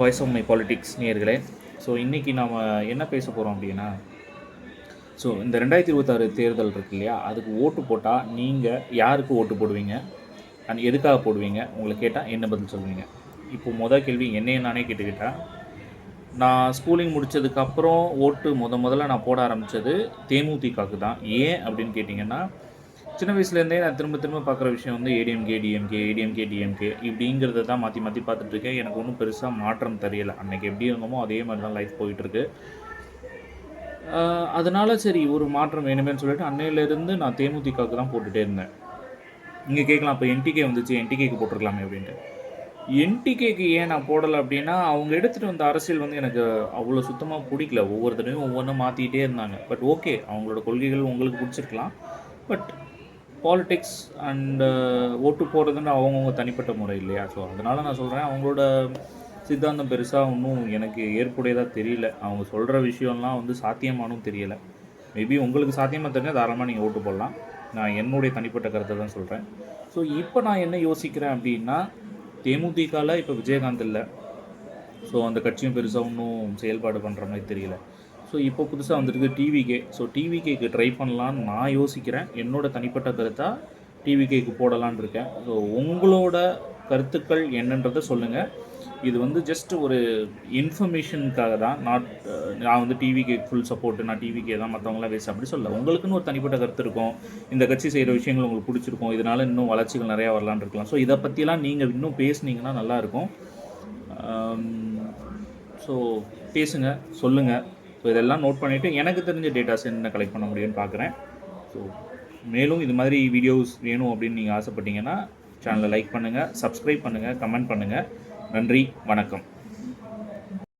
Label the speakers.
Speaker 1: Voice of my politics நேர்களே so இன்றைக்கி நாம் என்ன பேச போகிறோம் அப்படின்னா ஸோ இந்த ரெண்டாயிரத்தி இருபத்தாறு தேர்தல் இருக்கு இல்லையா? அதுக்கு ஓட்டு போட்டால் நீங்கள் யாருக்கு ஓட்டு போடுவீங்க? அண்ட் எதுக்காக போடுவீங்க? உங்களை கேட்டால் என்ன பதில் சொல்லுவீங்க இப்போ மொதல் கேள்வி என்னைய நானே கேட்டுக்கிட்டேன் நான் ஸ்கூலிங் முடித்ததுக்கப்புறம் ஓட்டு முத முதல்ல நான் போட ஆரம்பித்தது தேமுதிகவுக்கு தான். ஏன் அப்படின்னு கேட்டிங்கன்னா சின்ன வயசுலேருந்தே நான் திரும்ப திரும்ப பார்க்குற விஷயம் வந்து ஏடிஎம்கே டிஎம்கே ஏடிஎம்கே டிஎம்கே இப்படிங்கிறத தான் மாற்றி மாற்றி பார்த்துட்ருக்கேன் எனக்கு ஒன்றும் பெருசாக மாற்றம் தெரியலை. அன்றைக்கி எப்படி இருந்தோமோ அதே மாதிரி தான் லைஃப் போயிட்டுருக்கு அதனால் சரி ஒரு மாற்றம் வேணுமேன்னு சொல்லிட்டு அன்னையிலேருந்து நான் தேமுதிகவுக்கு தான் போட்டுகிட்டே இருந்தேன். இங்கே கேட்கலாம் இப்போ என்டிகே வந்துச்சு என்டிகேக்கு போட்டிருக்கலாமே அப்படின்ட்டு. என்டிகேக்கு ஏன் நான் போடலை அப்படின்னா அவங்க எடுத்துகிட்டு வந்த அரசியல் வந்து எனக்கு அவ்வளோ சுத்தமாக பிடிக்கல. ஒவ்வொரு தடவையும் ஒவ்வொன்றும் மாற்றிக்கிட்டே இருந்தாங்க. பட் ஓகே அவங்களோட கொள்கைகள் உங்களுக்கு பிடிச்சிருக்கலாம். பட் பாலிடிக்ஸ் அண்டு ஓட்டு போடுறதுன்னு அவங்கவுங்க தனிப்பட்ட முறை இல்லையா? ஸோ அதனால் நான் சொல்கிறேன் அவங்களோட சித்தாந்தம் பெருசாக ஒன்றும் எனக்கு ஏற்புடையதாக தெரியல. அவங்க சொல்கிற விஷயம்லாம் வந்து சாத்தியமானும் தெரியலை. மேபி உங்களுக்கு சாத்தியமாக தெரிஞ்சால் தாராளமாக நீங்கள் ஓட்டு போடலாம். நான் என்னுடைய தனிப்பட்ட கருத்தை தான் சொல்கிறேன் ஸோ இப்போ நான் என்ன யோசிக்கிறேன் அப்படின்னா தேமுதிகவில் இப்போ விஜயகாந்த் இல்லை. ஸோ அந்த கட்சியும் பெருசாக ஒன்றும் செயல்பாடு பண்ணுற மாதிரி தெரியல. ஸோ இப்போ புதுசாக வந்திருக்கு டிவிகே ஸோ டிவிகேக்கு ட்ரை பண்ணலான்னு நான் யோசிக்கிறேன். என்னோட தனிப்பட்ட கருத்தாக டிவிகேக்கு போடலான்னு இருக்கேன். ஸோ உங்களோட கருத்துக்கள் என்னன்றதை சொல்லுங்கள் இது வந்து ஜஸ்ட் ஒரு இன்ஃபர்மேஷனுக்காக தான். நாட் நான் வந்து டிவிக்கு ஃபுல் சப்போர்ட்டு நான் டிவிக்கே தான் மற்றவங்களாம் பேச அப்படி சொல்ல உங்களுக்குன்னு ஒரு தனிப்பட்ட கருத்து இருக்கும். இந்த கட்சி செய்கிற விஷயங்கள் உங்களுக்கு பிடிச்சிருக்கும். இதனால் இன்னும் வளர்ச்சிகள் நிறையா வரலான்னு இருக்கலாம். ஸோ இதை பற்றிலாம் நீங்கள் இன்னும் பேசுனீங்கன்னா நல்லாயிருக்கும் ஸோ பேசுங்க. சொல்லுங்கள் ஸோ இதெல்லாம் நோட் பண்ணிவிட்டு எனக்கு தெரிஞ்ச டேட்டாஸ் என்ன கலெக்ட் பண்ண முடியும்னு பார்க்குறேன். ஸோ மேலும் இது மாதிரி வீடியோஸ் வேணும் அப்படின்னு நீங்கள் ஆசைப்பட்டீங்கன்னா சேனலை லைக் பண்ணுங்கள் சப்ஸ்கிரைப் பண்ணுங்கள் கமெண்ட் பண்ணுங்கள் நன்றி வணக்கம்.